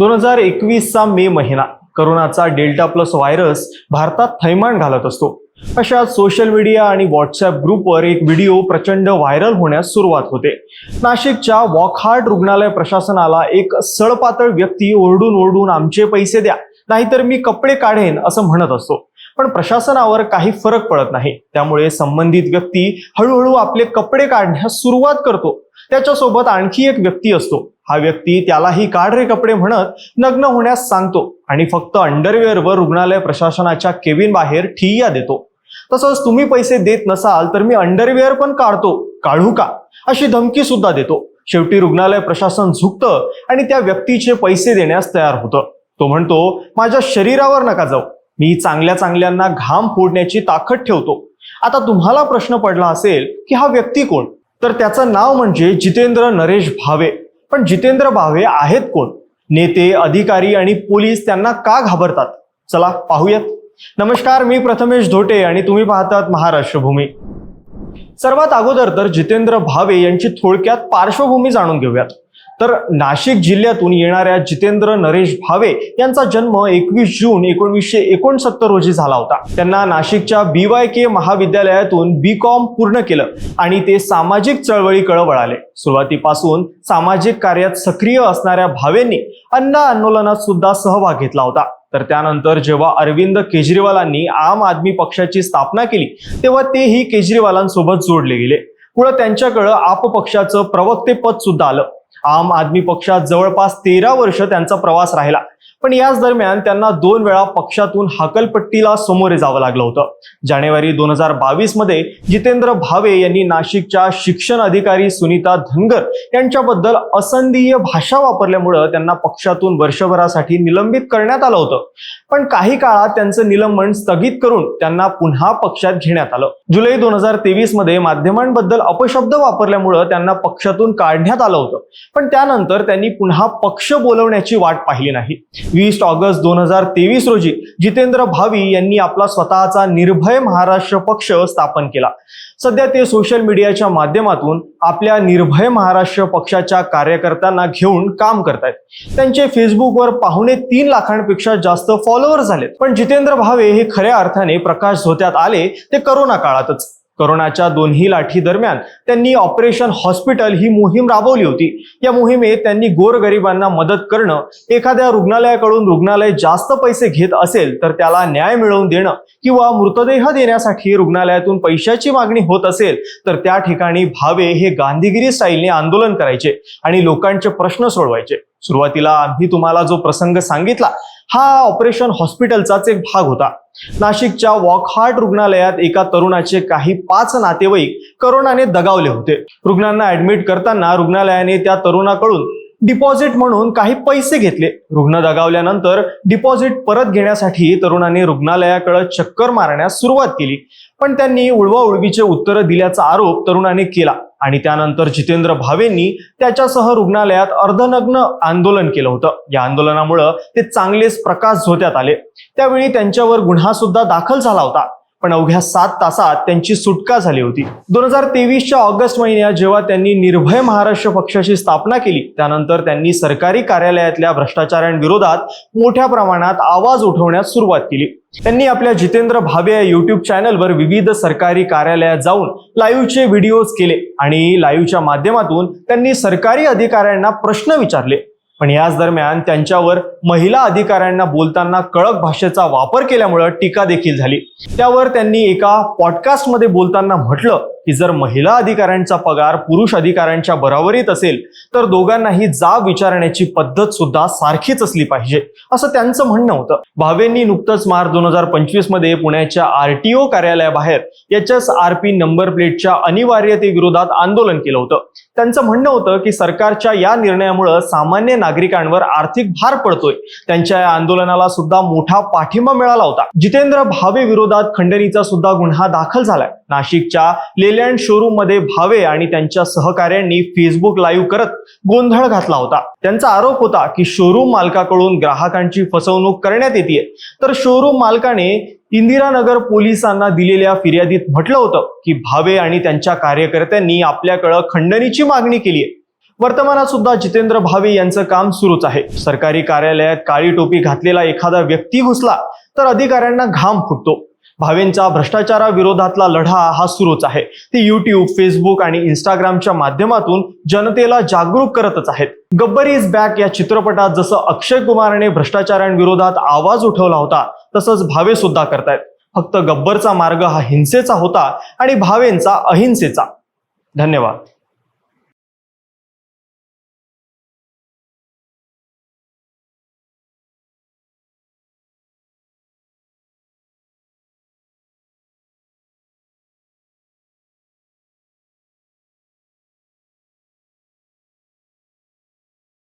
दोन हजार एकवीसचा मे महिना. करोनाचा डेल्टा प्लस व्हायरस भारतात थैमान घालत असतो. अशा सोशल मीडिया आणि व्हॉट्सअप ग्रुपवर एक व्हिडिओ प्रचंड व्हायरल होण्यास सुरुवात होते. नाशिकच्या वॉकहार्ट रुग्णालय प्रशासनाला एक सळपातळ व्यक्ती ओरडून ओरडून आमचे पैसे द्या नाहीतर मी कपडे काढेन असं म्हणत असतो. पण प्रशासनावर काही फरक पडत नाही. त्यामुळे संबंधित व्यक्ती हळूहळू आपले कपडे काढण्यास सुरुवात करतो. त्याच्यासोबत आणखी एक व्यक्ती असतो. हा व्यक्ती त्यालाही काढ रे कपडे म्हणत नग्न होण्यास सांगतो आणि फक्त अंडरवेअरवर रुग्णालय प्रशासनाच्या केबिन बाहेर ठिय्या देतो. तसंच तुम्ही पैसे देत नसाल तर मी अंडरवेअर पण काढतो. काढू का? अशी धमकी सुद्धा देतो. शेवटी रुग्णालय प्रशासन झुकतं आणि त्या व्यक्तीचे पैसे देण्यास तयार होतं. तो म्हणतो माझ्या शरीरावर नका जाऊ. मी चांगल्या चांगल्यांना घाम फोडण्याची ताकद ठेवतो. आता तुम्हाला प्रश्न पडला असेल की हा व्यक्ती कोण? तर त्याचं नाव म्हणजे जितेंद्र नरेश भावे. पण जितेंद्र भावे आहेत कोण? नेते अधिकारी आणि पोलीस त्यांना का घाबरतात? चला पाहूयात. नमस्कार मी प्रथमेश धोटे आणि तुम्ही पाहतात महाराष्ट्र भूमी सर्वात अगोदर तर जितेंद्र भावे यांची थोडक्यात पार्श्वभूमी जाणून घेऊयात. तर नाशिक जिल्ह्यातून येणाऱ्या जितेंद्र नरेश भावे यांचा जन्म एकवीस जून एकोणीसशे एकोणसत्तर रोजी झाला होता. त्यांना नाशिकच्या बी वाय के महाविद्यालयातून बी कॉम पूर्ण केलं आणि ते सामाजिक चळवळीकडे वळाले. सुरुवातीपासून सामाजिक कार्यात सक्रिय असणाऱ्या भावेंनी अन्न आंदोलनात सुद्धा सहभाग घेतला होता. तर त्यानंतर जेव्हा अरविंद केजरीवालांनी आम आदमी पक्षाची स्थापना केली तेव्हा तेही केजरीवालांसोबत जोडले गेले. पुढे त्यांच्याकडं आप पक्षाचं प्रवक्ते पद सुद्धा आलं. आम आदमी पक्षात जवळपास तेरा वर्ष त्यांचा प्रवास राहिला. पण याच दरम्यान त्यांना दोन वेळा पक्षातून हाकलपट्टीला समोरे जावं लागलं होतं. जानेवारी दोन हजार बावीसमध्ये जितेंद्र भावे यांनी नाशिकच्या शिक्षण अधिकारी सुनीता धनगर यांच्याबद्दल असंदीय भाषा वापरल्यामुळं त्यांना पक्षातून वर्षभरासाठी निलंबित करण्यात आलं होतं. पण काही काळात त्यांचं निलंबन स्थगित करून त्यांना पुन्हा पक्षात घेण्यात आलं. जुलै दोन हजार तेवीसमध्ये माध्यमांबद्दल अपशब्द वापरल्यामुळं त्यांना पक्षातून काढण्यात आलं होतं. पण त्यानंतर त्यांनी पुन्हा पक्ष बोलवण्याची वाट पाहिली नाही. वीस ऑगस्ट दोन हजार तेवीस रोजी जितेंद्र भावी यांनी आपला स्वतःचा निर्भय महाराष्ट्र पक्ष स्थापन केला. सध्या ते सोशल मीडियाच्या माध्यमातून आपल्या निर्भय महाराष्ट्र पक्षाच्या कार्यकर्त्यांना घेऊन काम करतायत. त्यांचे फेसबुकवर पाहुणे तीन लाखांपेक्षा जास्त फॉलोअर झालेत. पण जितेंद्र भावे हे खऱ्या अर्थाने प्रकाश झोत्यात आले ते करोना काळातच. करोनाच्या दोन्ही लाठी दरम्यान त्यांनी ऑपरेशन हॉस्पिटल ही मोहीम राबवली होती. या मोहिमेत त्यांनी गोरगरिबांना मदत करणं एखाद्या रुग्णालयाकडून रुग्णालय जास्त पैसे घेत असेल तर त्याला न्याय मिळवून देणं किंवा मृतदेह देण्यासाठी रुग्णालयातून पैशाची मागणी होत असेल तर त्या ठिकाणी भावे हे गांधीगिरी स्टाईलने आंदोलन करायचे आणि लोकांचे प्रश्न सोडवायचे. सुरुवातीला आम्ही तुम्हाला जो प्रसंग सांगितला हा ऑपरेशन हॉस्पिटलचाच एक भाग होता. नाशिकच्या वॉकहार्ट रुग्णालयात एका तरुणाचे काही पाच नातेवाईक करोनाने दगावले होते. रुग्णांना ऍडमिट करताना रुग्णालयाने त्या तरुणाकडून डिपॉझिट म्हणून काही पैसे घेतले. रुग्ण दगावल्यानंतर डिपॉझिट परत घेण्यासाठी तरुणाने रुग्णालयाकडे चक्कर मारण्यास सुरुवात केली. पण त्यांनी उडवाउडवीचे उत्तरं दिल्याचा आरोप तरुणाने केला. आणि त्यानंतर जितेंद्र भावेंनी त्याच्यासह रुग्णालयात अर्धनग्न आंदोलन केलं होतं. या आंदोलनामुळं ते चांगलेच प्रकाश झोत्यात आले. त्यावेळी त्यांच्यावर गुन्हा सुद्धा दाखल झाला होता. पण अवघ्या सात तासात त्यांची सुटका झाली होती. दोन हजार तेवीसच्या ऑगस्ट महिन्यात जेव्हा त्यांनी निर्भय महाराष्ट्र पक्षाची स्थापना केली त्यानंतर त्यांनी सरकारी कार्यालयातल्या भ्रष्टाचारांविरोधात मोठ्या प्रमाणात आवाज उठवण्यास सुरुवात केली. त्यांनी आपल्या जितेंद्र भावे या युट्यूब चॅनलवर विविध सरकारी कार्यालयात जाऊन लाईव्हचे व्हिडिओज केले आणि लाईव्हच्या माध्यमातून त्यांनी सरकारी अधिकाऱ्यांना प्रश्न विचारले. पण याच दरम्यान त्यांच्यावर महिला अधिकाऱ्यांना बोलताना कळक भाषेचा वापर केल्यामुळं टीका देखील झाली. त्यावर त्यांनी एका पॉडकास्टमध्ये बोलताना म्हटलं की जर महिला अधिकाऱ्यांचा पगार पुरुष अधिकाऱ्यांच्या बरोबरीत असेल तर दोघांनाही जाब विचारण्याची पद्धत सुद्धा सारखीच असली पाहिजे असं त्यांचं म्हणणं होतं. भावेंनी नुकतंच मार्च दोन हजार पंचवीसमध्ये पुण्याच्या आरटीओ कार्यालयाबाहेर H S R P number प्लेटच्या अनिवार्यतेविरोधात आंदोलन केलं होतं. त्यांचं म्हणणं होतं की सरकारच्या या निर्णयामुळे सामान्य नागरिकांवर आर्थिक भार पडतोय. त्यांच्या या आंदोलनाला सुद्धा मोठा पाठिंबा मिळाला होता. जितेंद्र भावे विरोधात खंडणीचा सुद्धा गुन्हा दाखल झालाय. नाशिकच्या लेलँड शोरूममध्ये भावे आणि त्यांच्या सहकाऱ्यांनी फेसबुक लाईव्ह करत गोंधळ घातला होता. त्यांचा आरोप होता की शोरूम मालकाकडून ग्राहकांची फसवणूक करण्यात येते तर शोरूम मालकाने इंदिरानगर पोलिसांना दिलेल्या फिर्यादीत म्हटलं होतं की भावे आणि त्यांच्या कार्यकर्त्यांनी आपल्याकडं खंडणीची मागणी केली आहे वर्तमानात सुद्धा जितेंद्र भावे यांचं काम सुरूच आहे. सरकारी कार्यालयात काळी टोपी घातलेला एखादा व्यक्ती घुसला तर अधिकाऱ्यांना घाम फुटतो. भावेंचा भ्रष्टाचाराविरोधातला लढा हा सुरूच आहे. ते युट्यूब फेसबुक आणि इंस्टाग्रामच्या माध्यमातून जनतेला जागरूक करतच आहेत. गब्बर इज बॅक या चित्रपटात जसं अक्षय कुमारने भ्रष्टाचारांविरोधात आवाज उठवला होता तसंच भावे सुद्धा करतायत. फक्त गब्बरचा मार्ग हा हिंसेचा होता आणि भावेंचा अहिंसेचा. धन्यवाद.